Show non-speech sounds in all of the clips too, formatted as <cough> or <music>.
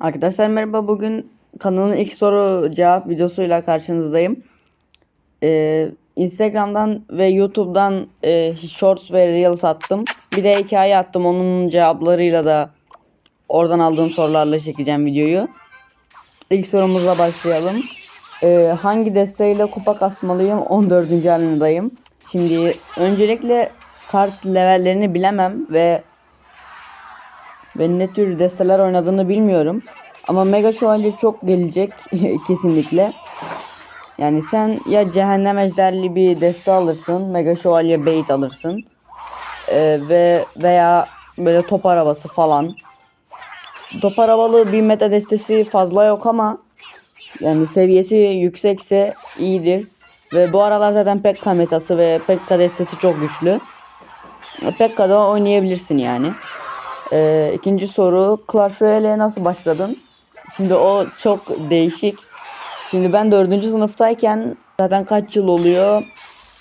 Arkadaşlar merhaba bugün kanalın ilk soru cevap videosuyla karşınızdayım. Ee, Instagram'dan ve YouTube'dan e, Shorts ve Reels attım. Bir de hikaye attım onun cevaplarıyla da oradan aldığım sorularla çekeceğim videoyu. İlk sorumuzla başlayalım. Ee, hangi desteğiyle kupa kasmalıyım? 14. arenadayım. Şimdi öncelikle kart levellerini bilemem ve ve ne tür desteler oynadığını bilmiyorum. Ama Mega Şövalye çok gelecek <laughs> kesinlikle. Yani sen ya Cehennem Ejderli bir deste alırsın, Mega Şövalye bait alırsın. Ee, ve veya böyle top arabası falan. Top arabalı bir meta destesi fazla yok ama yani seviyesi yüksekse iyidir. Ve bu aralar zaten Pekka metası ve Pekka destesi çok güçlü. Pekka'da oynayabilirsin yani. Ee, ikinci soru Clash Royale'e nasıl başladın? Şimdi o çok değişik. Şimdi ben dördüncü sınıftayken zaten kaç yıl oluyor?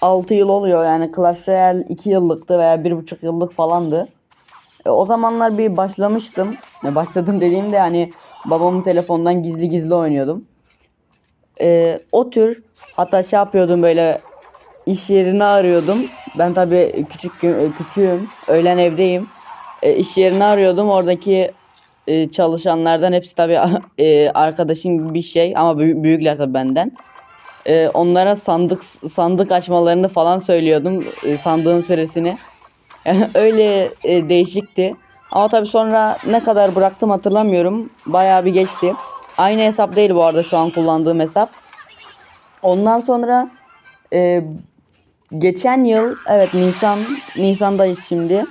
6 yıl oluyor yani Clash Royale 2 yıllıktı veya 1,5 yıllık falandı. E, o zamanlar bir başlamıştım. E, başladım dediğimde hani babamın telefondan gizli gizli oynuyordum. E, o tür hatta şey yapıyordum böyle iş yerini arıyordum. Ben tabii küçük küçüğüm. Öğlen evdeyim. E, iş yerini arıyordum. Oradaki e, çalışanlardan hepsi tabii e, arkadaşım gibi bir şey ama büyü- büyükler tabii benden. E, onlara sandık sandık açmalarını falan söylüyordum. E, sandığın süresini. <laughs> Öyle e, değişikti. Ama tabii sonra ne kadar bıraktım hatırlamıyorum. Bayağı bir geçti. Aynı hesap değil bu arada şu an kullandığım hesap. Ondan sonra e, geçen yıl evet Nisan Nisan'dayız şimdi.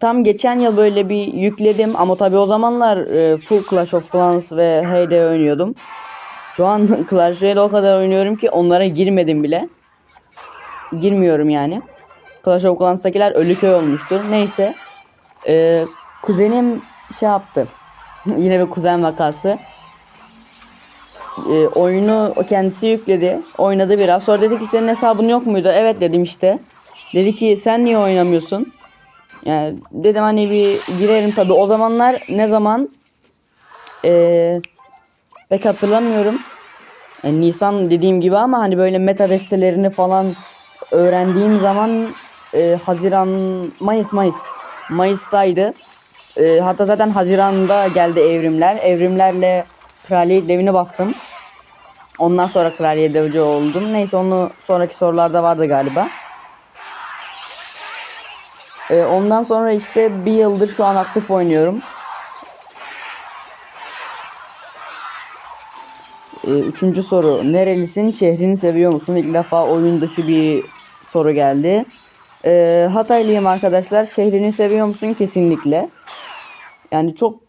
Tam geçen yıl böyle bir yükledim ama tabii o zamanlar e, full Clash of Clans ve Heyday oynuyordum. Şu an <laughs> Clash Royale o kadar oynuyorum ki onlara girmedim bile. Girmiyorum yani. Clash of Clans'takiler ölü köy olmuştur. Neyse. E, kuzenim şey yaptı. <laughs> Yine bir kuzen vakası. E, oyunu kendisi yükledi. Oynadı biraz. Sonra dedi ki senin hesabın yok muydu? Evet dedim işte. Dedi ki sen niye oynamıyorsun? Yani dedim hani bir girerim tabi. O zamanlar ne zaman ee, pek hatırlamıyorum. Yani Nisan dediğim gibi ama hani böyle meta destelerini falan öğrendiğim zaman e, Haziran Mayıs Mayıs Mayıs'taydı. E, hatta zaten Haziran'da geldi evrimler. Evrimlerle kraliyet devini bastım. Ondan sonra kraliyet devici oldum. Neyse onu sonraki sorularda vardı galiba. Ee, ondan sonra işte bir yıldır şu an aktif oynuyorum. Ee, üçüncü soru. Nerelisin? Şehrini seviyor musun? İlk defa oyun dışı bir soru geldi. Ee, Hataylıyım arkadaşlar. Şehrini seviyor musun? Kesinlikle. Yani çok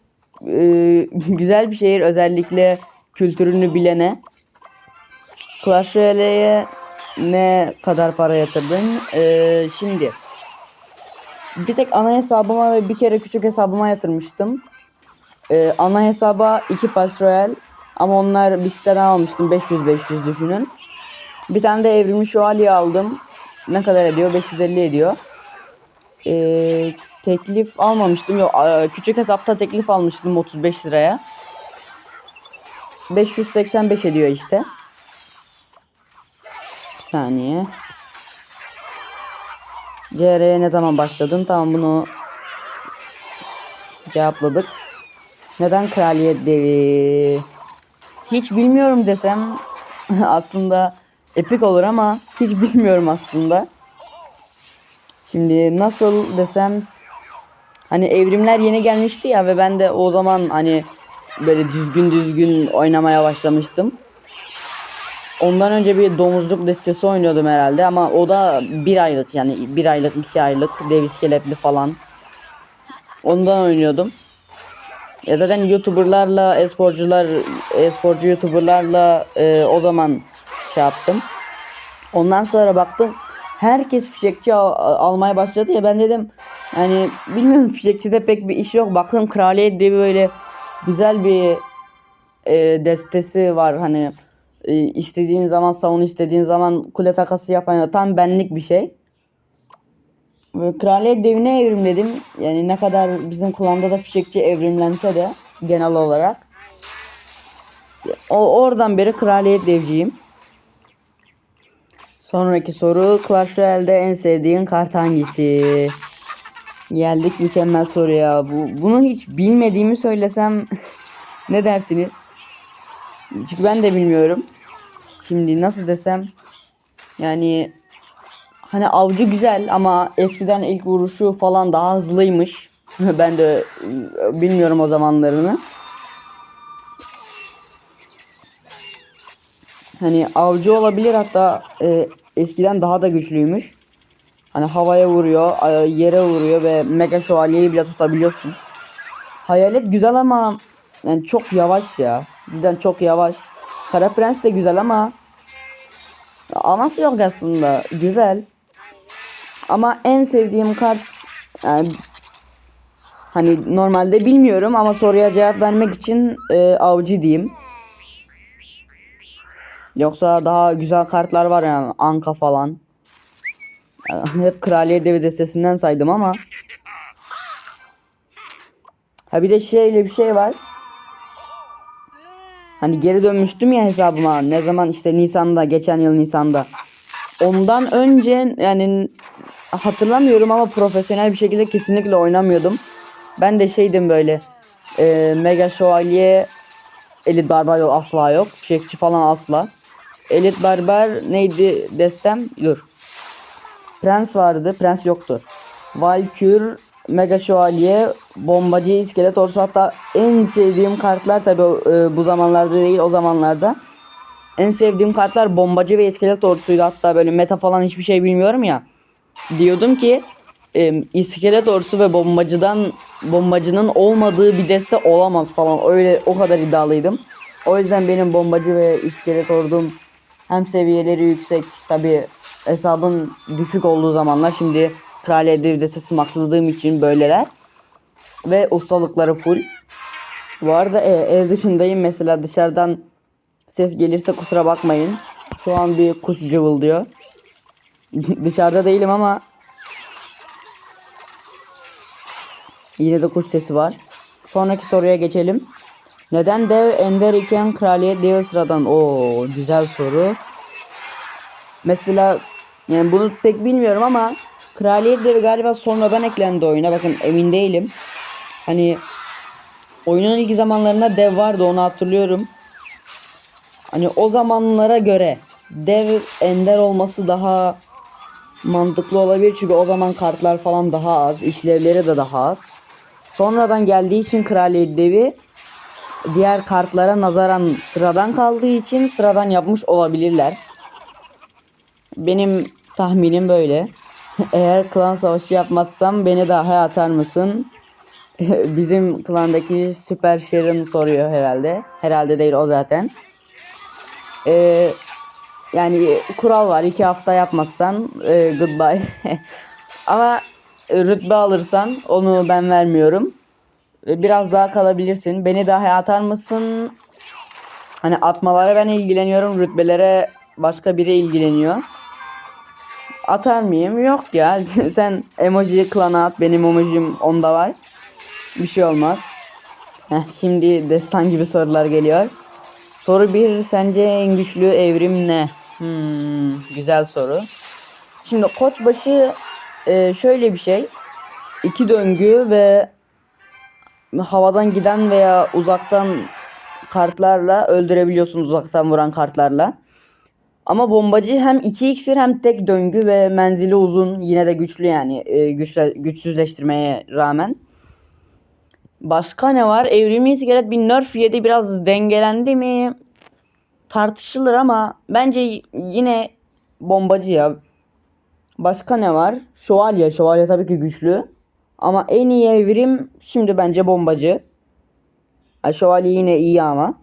e, <laughs> güzel bir şehir. Özellikle kültürünü bilene. Clash Royale'ye ne kadar para yatırdın? Ee, şimdi bir tek ana hesabıma ve bir kere küçük hesabıma yatırmıştım. Ee, ana hesaba iki Pass Royal ama onlar bir siteden almıştım 500-500 düşünün. Bir tane de evrimli şövalye aldım. Ne kadar ediyor? 550 ediyor. Ee, teklif almamıştım. Yok, küçük hesapta teklif almıştım 35 liraya. 585 ediyor işte. Bir saniye. CR'ye ne zaman başladın? Tamam bunu cevapladık. Neden kraliyet devi? Hiç bilmiyorum desem <laughs> aslında epik olur ama hiç bilmiyorum aslında. Şimdi nasıl desem hani evrimler yeni gelmişti ya ve ben de o zaman hani böyle düzgün düzgün oynamaya başlamıştım. Ondan önce bir domuzluk destesi oynuyordum herhalde ama o da bir aylık yani bir aylık iki aylık dev iskeletli falan. Ondan oynuyordum. Ya zaten youtuberlarla esporcular esporcu youtuberlarla e, o zaman şey yaptım. Ondan sonra baktım herkes fişekçi al- almaya başladı ya ben dedim yani bilmiyorum fişekçide pek bir iş yok. Baktım kraliyet diye böyle güzel bir e, destesi var hani e, istediğin zaman savun istediğin zaman kule takası yapan tam benlik bir şey. Ve kraliyet devine evrimledim. Yani ne kadar bizim klanda da fişekçi evrimlense de genel olarak. O oradan beri kraliyet devciyim. Sonraki soru Clash Royale'de en sevdiğin kart hangisi? Geldik mükemmel soruya. Bu, bunu hiç bilmediğimi söylesem <laughs> ne dersiniz? Çünkü ben de bilmiyorum. Şimdi nasıl desem yani hani avcı güzel ama eskiden ilk vuruşu falan daha hızlıymış. <laughs> ben de e, bilmiyorum o zamanlarını. Hani avcı olabilir hatta e, eskiden daha da güçlüymüş. Hani havaya vuruyor, a- yere vuruyor ve mega şövalyeyi bile tutabiliyorsun. Hayalet güzel ama yani çok yavaş ya. Cidden çok yavaş. Kara Prens de güzel ama aması yok aslında. Güzel. Ama en sevdiğim kart yani hani normalde bilmiyorum ama soruya cevap vermek için e, avcı diyeyim. Yoksa daha güzel kartlar var yani Anka falan. Hep Kraliyet Devi destesinden saydım ama. Ha bir de şöyle bir şey var. Hani geri dönmüştüm ya hesabıma. Ne zaman işte Nisan'da, geçen yıl Nisan'da. Ondan önce yani hatırlamıyorum ama profesyonel bir şekilde kesinlikle oynamıyordum. Ben de şeydim böyle. E, Mega Şövalye Elit Barbar yok asla yok. Fişekçi falan asla. Elit Barbar neydi destem? Dur. Prens vardı. Prens yoktu. Valkür, Mega Şövalye, Bombacı, İskelet Orsu hatta en sevdiğim kartlar tabi bu zamanlarda değil o zamanlarda. En sevdiğim kartlar Bombacı ve İskelet Orsu'ydu hatta böyle meta falan hiçbir şey bilmiyorum ya. Diyordum ki e, İskelet Orsu ve Bombacı'dan Bombacı'nın olmadığı bir deste olamaz falan öyle o kadar iddialıydım. O yüzden benim Bombacı ve İskelet Ordum hem seviyeleri yüksek tabi hesabın düşük olduğu zamanlar şimdi Kraliyet Dev destesi maxladığım için böyleler. Ve ustalıkları full. Bu arada e, ev dışındayım mesela dışarıdan ses gelirse kusura bakmayın. Şu an bir kuş cıvıldıyor. <laughs> Dışarıda değilim ama yine de kuş sesi var. Sonraki soruya geçelim. Neden dev ender iken kraliyet dev sıradan? Oo güzel soru. Mesela yani bunu pek bilmiyorum ama kraliyet devi galiba sonradan eklendi oyuna. Bakın emin değilim. Hani oyunun ilk zamanlarında dev vardı onu hatırlıyorum. Hani o zamanlara göre dev ender olması daha mantıklı olabilir çünkü o zaman kartlar falan daha az, işlevleri de daha az. Sonradan geldiği için kraliyet devi diğer kartlara nazaran sıradan kaldığı için sıradan yapmış olabilirler. Benim tahminim böyle. Eğer klan savaşı yapmazsam beni daha atar mısın? <laughs> Bizim klandaki süper şerim soruyor herhalde. Herhalde değil o zaten. Ee, yani kural var iki hafta yapmazsan e, goodbye. <laughs> Ama rütbe alırsan onu ben vermiyorum. E, Biraz daha kalabilirsin. Beni daha atar mısın? Hani atmalara ben ilgileniyorum. Rütbelere başka biri ilgileniyor. Atar mıyım? Yok ya. <laughs> Sen emoji klana at. Benim emojim onda var. Bir şey olmaz. Heh, şimdi destan gibi sorular geliyor. Soru 1. Sence en güçlü evrim ne? Hmm, güzel soru. Şimdi koçbaşı e, şöyle bir şey. İki döngü ve havadan giden veya uzaktan kartlarla öldürebiliyorsunuz uzaktan vuran kartlarla. Ama bombacı hem 2 iksir hem tek döngü ve menzili uzun yine de güçlü yani e, güçle, güçsüzleştirmeye rağmen. Başka ne var? Evrimi iskelet bir nerf yedi biraz dengelendi mi? Tartışılır ama bence yine bombacı ya. Başka ne var? Şövalye. Şövalye tabii ki güçlü. Ama en iyi evrim şimdi bence bombacı. Ha, şövalye yine iyi ama.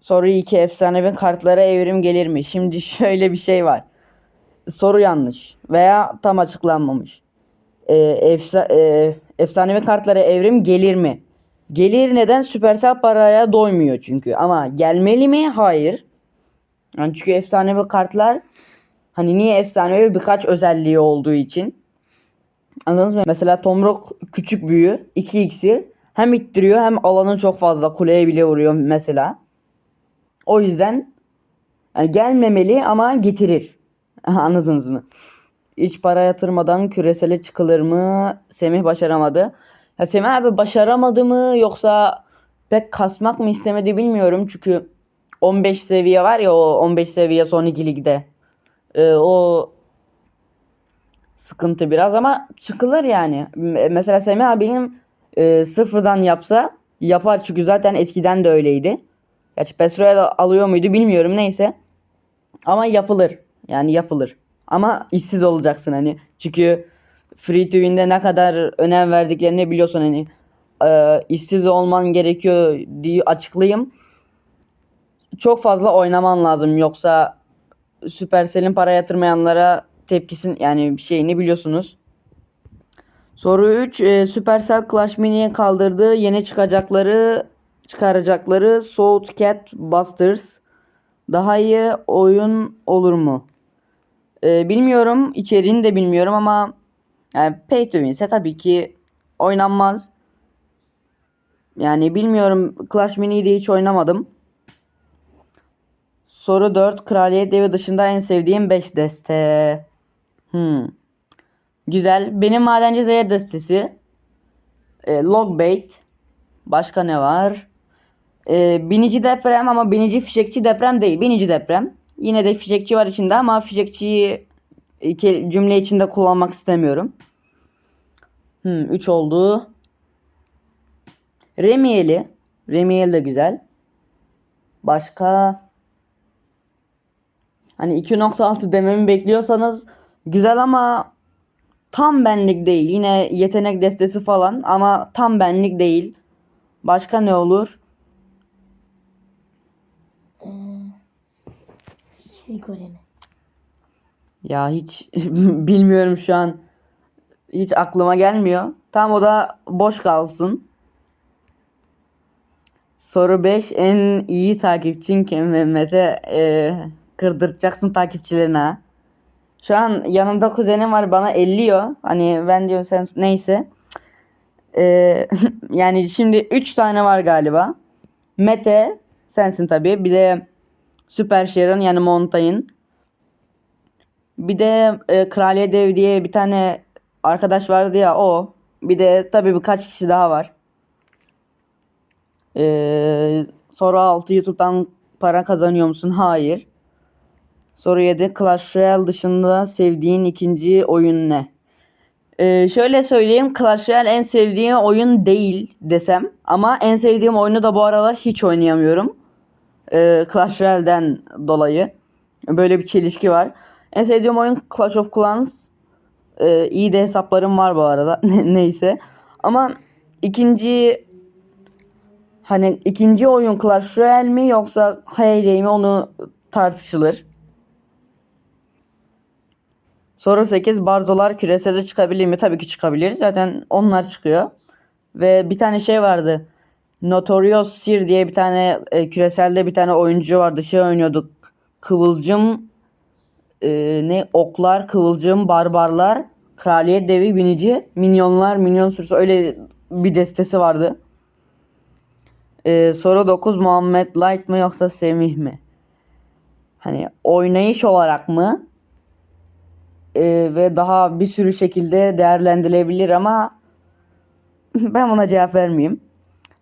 Soru 2 efsanevi kartlara evrim gelir mi? Şimdi <laughs> şöyle bir şey var. Soru yanlış veya tam açıklanmamış. Ee, efsa, e, efsanevi kartlara evrim gelir mi? Gelir neden? Süpersel paraya doymuyor çünkü. Ama gelmeli mi? Hayır. Yani çünkü efsanevi kartlar hani niye efsanevi birkaç özelliği olduğu için. Anladınız mı? Mesela Tomrok küçük büyü 2 iksir. hem ittiriyor hem alanı çok fazla kuleye bile vuruyor mesela. O yüzden yani gelmemeli ama getirir. Anladınız mı? Hiç para yatırmadan küresele çıkılır mı? Semih başaramadı. Ya Semih abi başaramadı mı yoksa pek kasmak mı istemedi bilmiyorum. Çünkü 15 seviye var ya o 15 seviye son 2 ligde. Ee, o sıkıntı biraz ama çıkılır yani. Mesela Semih abinin e, sıfırdan yapsa yapar çünkü zaten eskiden de öyleydi. Gerçi Petrol alıyor muydu bilmiyorum neyse. Ama yapılır. Yani yapılır. Ama işsiz olacaksın hani. Çünkü Free to Win'de ne kadar önem verdiklerini biliyorsun hani. E, işsiz olman gerekiyor diye açıklayayım. Çok fazla oynaman lazım yoksa Supercell'in para yatırmayanlara tepkisin yani şeyini biliyorsunuz. Soru 3. E, Supercell Clash Mini'ye kaldırdığı yeni çıkacakları çıkaracakları South Cat Busters daha iyi oyun olur mu? E, bilmiyorum. içeriğini de bilmiyorum ama yani pay to win ise tabii ki oynanmaz. Yani bilmiyorum. Clash Mini'yi hiç oynamadım. Soru 4. Kraliyet Devi dışında en sevdiğim 5 deste. Hmm. Güzel. Benim Madenci Zehir destesi. E, Logbait. Başka ne var? E, binici deprem ama binici fişekçi deprem değil. Binici deprem. Yine de fişekçi var içinde ama fişekçiyi iki cümle içinde kullanmak istemiyorum. Hmm, 3 oldu. Remiyeli. Remiyeli de güzel. Başka Hani 2.6 dememi bekliyorsanız güzel ama tam benlik değil. Yine yetenek destesi falan ama tam benlik değil. Başka ne olur? Sigore mi? Ya hiç <laughs> bilmiyorum şu an. Hiç aklıma gelmiyor. Tam o da boş kalsın. Soru 5. En iyi takipçin kim Mehmet'e e, kırdırtacaksın takipçilerine. Şu an yanımda kuzenim var bana elliyor. Hani ben diyorum sen neyse. E, <laughs> yani şimdi 3 tane var galiba. Mete sensin tabii. Bir de Süper Sharon yani Montaigne. Bir de e, Kraliyet Dev diye bir tane arkadaş vardı ya o. Bir de tabii birkaç kişi daha var. Ee, soru 6 YouTube'dan para kazanıyor musun? Hayır. Soru 7 Clash Royale dışında sevdiğin ikinci oyun ne? Ee, şöyle söyleyeyim Clash Royale en sevdiğim oyun değil desem ama en sevdiğim oyunu da bu aralar hiç oynayamıyorum. Ee, Clash Royale'den dolayı. Böyle bir çelişki var. En sevdiğim oyun Clash of Clans. Ee, iyi de hesaplarım var bu arada. <laughs> Neyse. Ama ikinci hani ikinci oyun Clash Royale mi yoksa Hay mi onu tartışılır. Soru 8. Barzolar küreselde çıkabilir mi? Tabii ki çıkabilir. Zaten onlar çıkıyor. Ve bir tane şey vardı. Notorious Sir diye bir tane e, küreselde bir tane oyuncu vardı. Şey oynuyorduk. Kıvılcım e, ne oklar, kıvılcım, barbarlar, kraliyet devi, binici, minyonlar, minyon sürüsü öyle bir destesi vardı. E, soru 9 Muhammed Light mı yoksa Semih mi? Hani oynayış olarak mı? E, ve daha bir sürü şekilde değerlendirilebilir ama <laughs> ben buna cevap vermeyeyim.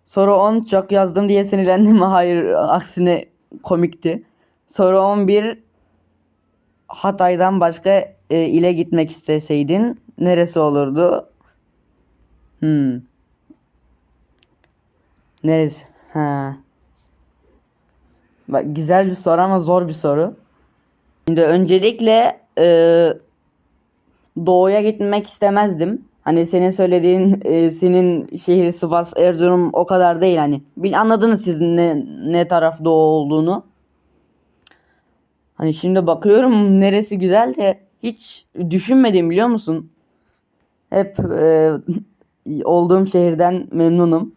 Soru 10 çok yazdım diye sinirlendim? <laughs> Hayır aksine komikti. Soru 11 Hatay'dan başka e, ile gitmek isteseydin neresi olurdu? Hmm. Neresi? Ha. Bak güzel bir soru ama zor bir soru. Şimdi öncelikle e, doğuya gitmek istemezdim. Hani senin söylediğin e, senin şehir Sivas, Erzurum o kadar değil hani. Bil anladınız siz ne ne taraf doğu olduğunu. Hani şimdi bakıyorum neresi güzel de hiç düşünmedim biliyor musun? Hep e, <laughs> olduğum şehirden memnunum.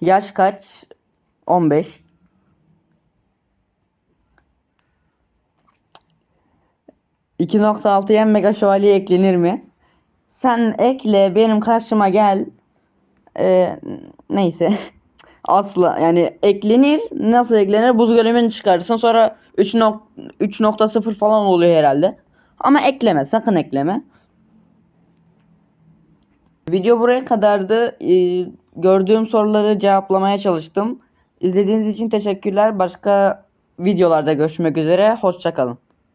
Yaş kaç? 15. ...2.6'ya Mega Şövalye eklenir mi? Sen ekle benim karşıma gel. Ee, Neyse. <laughs> Asla yani eklenir. Nasıl eklenir? Buz golemini çıkarırsın. Sonra 3 nok- 3.0 falan oluyor herhalde. Ama ekleme. Sakın ekleme. Video buraya kadardı. Ee, gördüğüm soruları cevaplamaya çalıştım. İzlediğiniz için teşekkürler. Başka videolarda görüşmek üzere. Hoşçakalın.